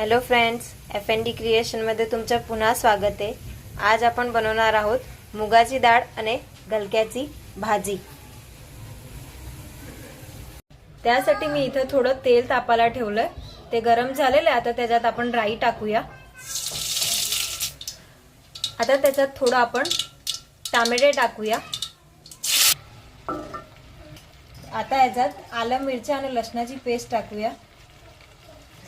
Hello friends F N D क्रिएशनमध्ये तुमचं पुन्हा स्वागत आहे. आज आपण बनवणार आहोत मुगाची डाळ आणि गलक्याची भाजी. त्यासाठी मी इथं थोडं तेल तापाला ठेवलंय. ते गरम झालेलं आहे आता त्याच्यात आपण राई टाकूया. आता त्याच्यात थोडं आपण टामेटे टाकूया. आता याच्यात आलं मिरची आणि लसणाची पेस्ट टाकूया.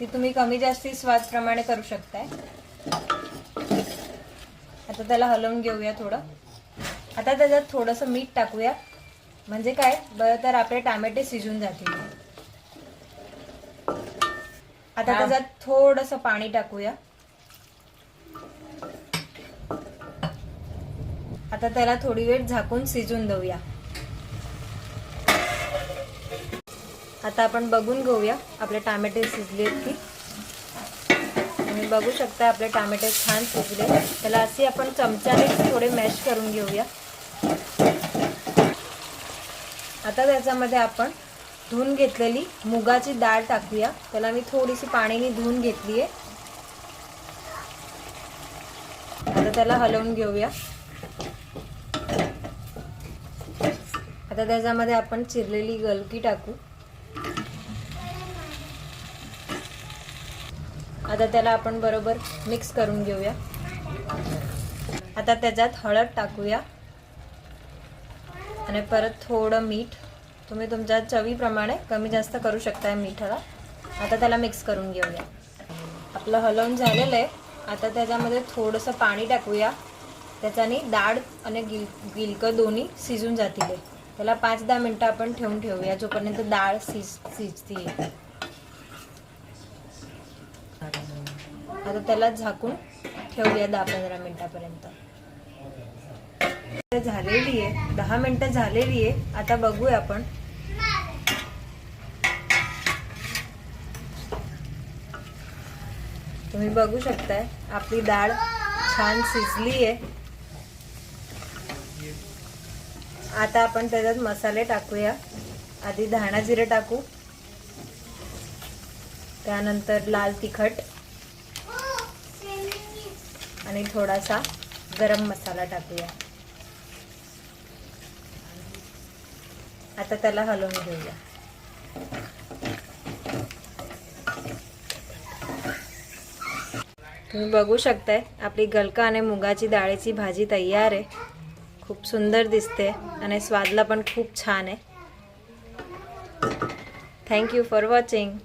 ती तुम्ही कमी जास्ती स्वादप्रमाणे करू शकताय. आता त्याला हलवून घेऊया थोडं. आता त्याच्यात थोडंसं मीठ टाकूया. म्हणजे काय? बरं तर आपले टामॅटे शिजून जातील. आता त्याच्यात थोडंसं पाणी टाकूया. आता त्याला थोडी वेळ झाकून शिजून देऊया. आता आपण बघून घेऊया आपले टामॅटे शिजले की. तुम्ही बघू शकता आपले टामॅटे छान शिजले. त्याला असे आपण चमच्याने थोडे मॅश करून घेऊया. आता त्याच्यामध्ये आपण धुवून घेतलेली मुगाची डाळ टाकूया. त्याला मी थोडीशी पाणीने धुवून घेतली आहे आता त्याला हलवून घेऊया. आता त्याच्यामध्ये आपण चिरलेली गलकी टाकू. आता त्याला आपण बरोबर मिक्स करून घेऊया. आता त्याच्यात हळद टाकूया. आणि परत थोडं मीठ. तुम्ही तुमच्या चवीप्रमाणे कमी जास्त करू शकताय मिठाला. आता त्याला मिक्स करून घेऊया. आपलं हलवून झालेलं आहे. आता त्याच्यामध्ये थोडंसं पाणी टाकूया. त्याच्याने डाळ आणि गिल गिलकं दोन्ही शिजून जातील. त्याला पाच दहा मिनटं आपण ठेवून ठेवूया जोपर्यंत डाळ शिज शिजते आता त्याला झाकून ठेवूया दहा पंधरा मिनिटापर्यंत. झालेली आहे. दहा मिनिटं झालेली आहे. आता बघूया आपण. तुम्ही बघू शकताय आपली डाळ छान शिजली आहे. आता आपण त्याच्यात मसाले टाकूया. आधी धाणा जिरे टाकू. त्यानंतर लाल तिखट. आणि थोडासा गरम मसाला टाकूया. आता त्याला हलवून घेऊया. तुम्ही बघू शकताय आपली गलका आणि मुगाची डाळीची भाजी तयार आहे. खूप सुंदर दिसते आणि स्वादला पण खूप छान आहे. Thank you for watching